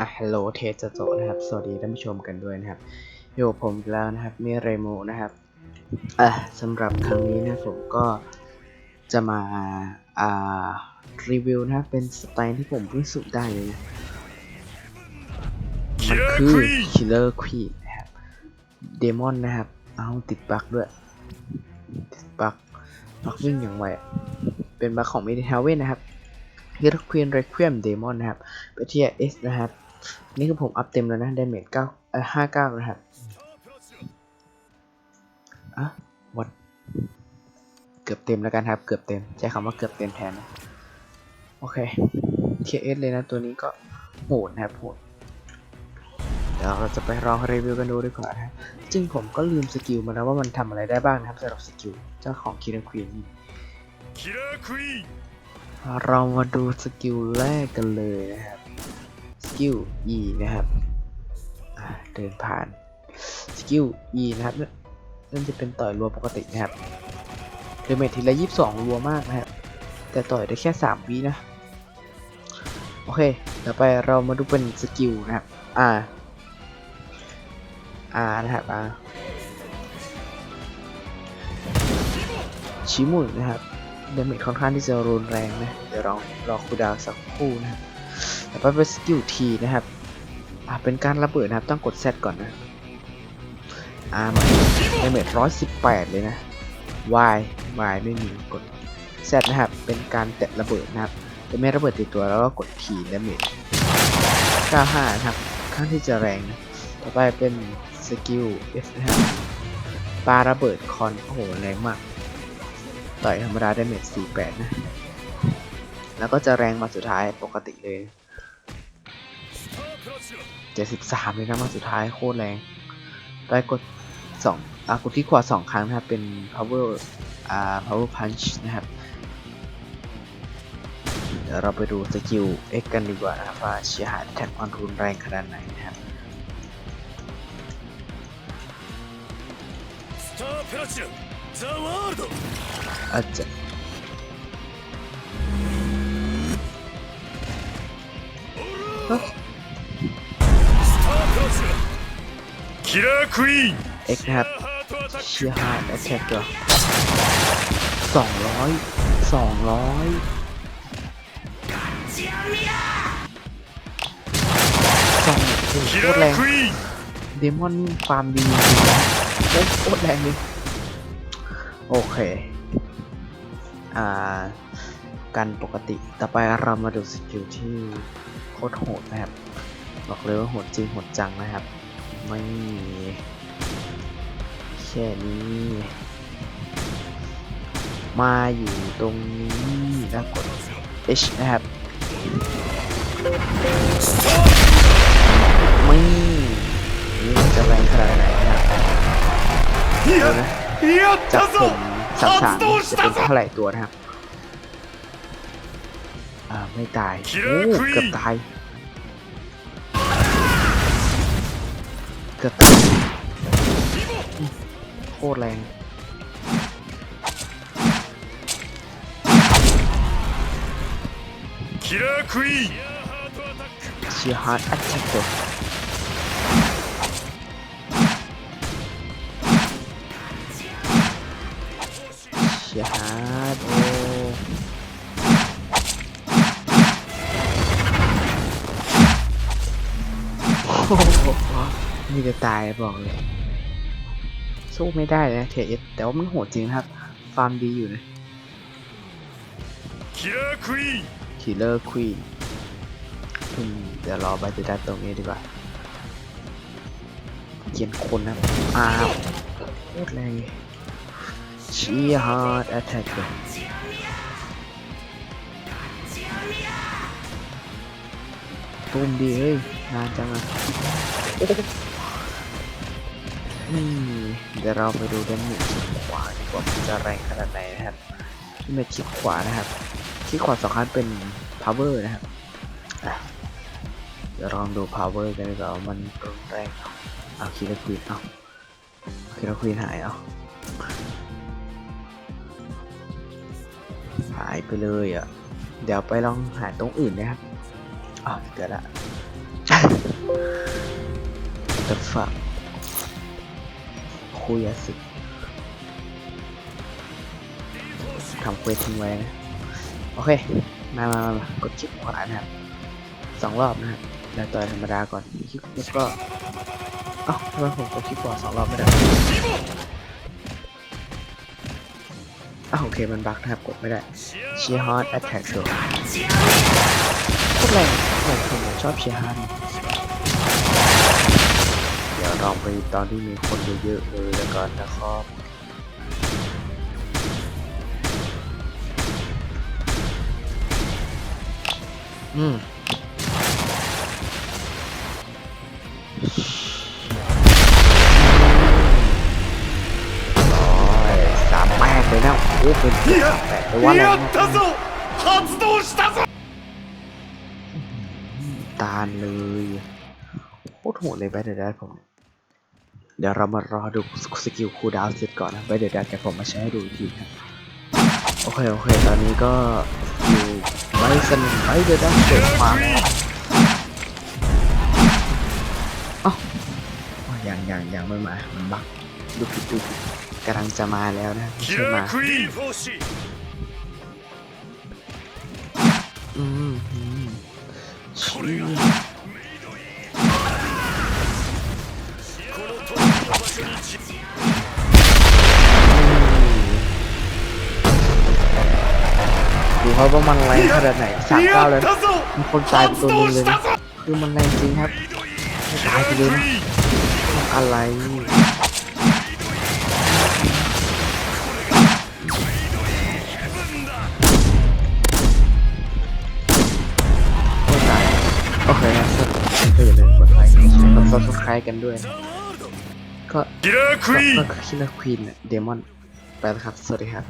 อะฮัลโหลเทสโจนะครับ สวัสดีท่านผู้ชมกันด้วยนะครับ อยู่ผมแล้วนะครับเมเรโมนะครับอะสำหรับครั้งนี้นะผมก็จะมาอ่ารีวิวนะครับเป็นสไตล์ที่ผมเพิ่งสุดได้เลยนะมันคือ Killer Queen นะครับเดมอนนะครับ เอาติดบั๊กด้วย ติดบั๊กบั๊กวิ่งอย่างไวเป็นบั๊กของ m e d i h a v e n นะครับ Killer Queen Requiem Demon นะครับ ไปที่ S นะครับ นี่คือผมอัพเต็มแล้วนะเดเมจเก้าเอ่อห้าเก้านะครับอะวัดเกือบเต็มแล้วกันครับ เกือบเต็ม ใช้คำว่าเกือบเต็มแทนนะ โอเคเทีเอสเลยนะ ตัวนี้ก็โหดนะครับโหดเดี๋ยวเราจะไปรอรีวิวกันดูดีกว่านะจริงผมก็ลืมสกิลมาแล้วว่ามันทำอะไรได้บ้างนะครับสำหรับสกิลเจ้าของคิราควีนเรามาดูสกิลแรกกันเลยนะครับ กิล E นะครับเดินผ่านสกิล E นะครับนั่นจะเป็นต่อยรัวปกตินะครับเดเมจทีละ 22 รัวมากนะครับแต่ต่อยได้แค่ 3วินะ โอเค ต่อไปเรามาดูเป็นสกิลนะครับอ่าอ่านะครับอ่าชิมุนนะครับเดเมจค่อนข้างที่จะรุนแรงนะ เดี๋ยวลองรอคูดาวสักคู่นะครับ ต่อไปเป็นสกิลทีนะครับ อ่าเป็นการระเบิดนะครับ ต้องกด Z ก่อนนะ อ่ามาเดเมจร้อยสิบแปดเลยนะ Y Y ไม่มีกด Z นะครับ เป็นการแตะระเบิดนะครับจะไม่ระเบิดติดตัวแล้วก็กดทีดเมจ95นะครับข้างที่จะแรงนะ ต่อไปเป็นสกิล F นะครับปาระเบิดคอน โอ้โห แรงมาก ต่อยธรรมดาได้เมจ48 นะ แล้วก็จะแรงมาสุดท้ายปกติเลย เจ็ดสิบสามเลยนะมาสุดท้ายโคตรแรง ได้กดสองอ่ากดที่ขวาสองครั้งนะครับ เป็น power อ่า power punch นะครับ เดี๋ยวเราไปดูสกิล X กันดีกว่านะครับว่าเชียหายแท็ความรุนแรงขนาดไหนนะครับอาจจะเキラークイーン X นะครับ ハートアタッ เชีย ク ร์ฮาร์ดแอทแทกตัวสองร้อยสองร้อยสองโอ้โห キ โคตรแร ラー ง クイーン เดมอนนี่ความดีจริงๆนะโคตรโคตรแรงเลยโอเค อ่า กันปกติ ต่อไปเรามาดูสกิลที่โคตรโหดนะครับ บอกเลยว่าโหดจริงโหดจังนะครับ ไม่แค่นี้ มาอยู่ตรงนี้นะกด H นะครับไม่นี่จะแรงขนาดไหนนะครับจากผมสามสามจะเป็นเท่าไหร่ตัวนะครับ อ่า ไม่ตาย โอ้ เกือบตาย เกือบตายโคตรแรงキラークイーンเชียร์ฮาร์ดอัดแทกตัวเชียร์ฮาร์ดโอ้โห นี่จะตายบอกเลย สู้ไม่ได้นะเทเอสแต่ว่ามันโหดจริงครับ ฟาร์มดีอยู่นะคิลเลอร์ควีนคิลเลอร์ควีนเดี๋ยวรอไปติดตามตรงนี้ดีกว่าเกียนคนนะอ้าวโคตรแรงชี้ฮาร์ดแอทแทกเลยตุ้มดีเฮ้ยนานจังอะ นี่เดี๋ยวเราไปดูด้านนี้คลิกขวาดีกว่ามันจะแรงขนาดไหนนะครับที่มาคลิกขวานะครับคลิกขวาสองครั้งเป็น power นะครับอะเดี๋ยวลองดู power กันดีกว่ามันรุนแรงเอาคิลควีนเอาคิลควีนหายเอาหายไปเลยอะ เดี๋ยวไปลองหาตรงอื่นนะครับอ๋อเกิดละแต่ฝัก คุยสิทำเควสทิ้งไว้นะ โอเค มามามามากดคลิกขวานะครับสองรอบนะครับแล้วต่อยธรรมดาก่อนคลิกแล้วก็เอ้าทำไมผมกดคลิกขวาสองรอบไม่ได้อ้าวโอเค มันบั๊กนะครับ กดไม่ได้เชียร์ฮอตแอตแทกโชว์โคตรแรงแรงผมชอบเชียร์ฮาร์ด เราไปตอนที่มีคนเยอะๆเลยแล้วกันนะครับอืมสามแม่ไปแล้วโอ้เป็นแปดไปวันแล้วตาเลยโคตรโหดเลยแบทเดอร์ด้ผม เดี๋ยวเรามารอดูสกิลคูลดาวน์เสร็จก่อนนะไปเดี๋ยวแดดแกผมมาใช้ให้ดูอีกทีครับโอเคโอเคตอนนี้ก็อยู่ไว้สนิทไว้เดี๋วดเกิดความอ๋ออย่างอย่างอย่างไม่มามันบักดูผิดดูผิดกำลังจะมาแล้วนะไม่ใช่มาอืมอืม ดูเขาบว่ามันแรงขนาดไหนสามเก้าเลยมีคนตายตัวนึงเลยคือมันแรงจริงครับไม่ตายไปเลยนะอะไรโอเคนะครับก็อย่าลืมกดไลค์กดซับสไครต์กันด้วย ก็กิร์ควีนกีลเลอร์ควีนเดมอนไปแล้วครับ สวัสดีครับ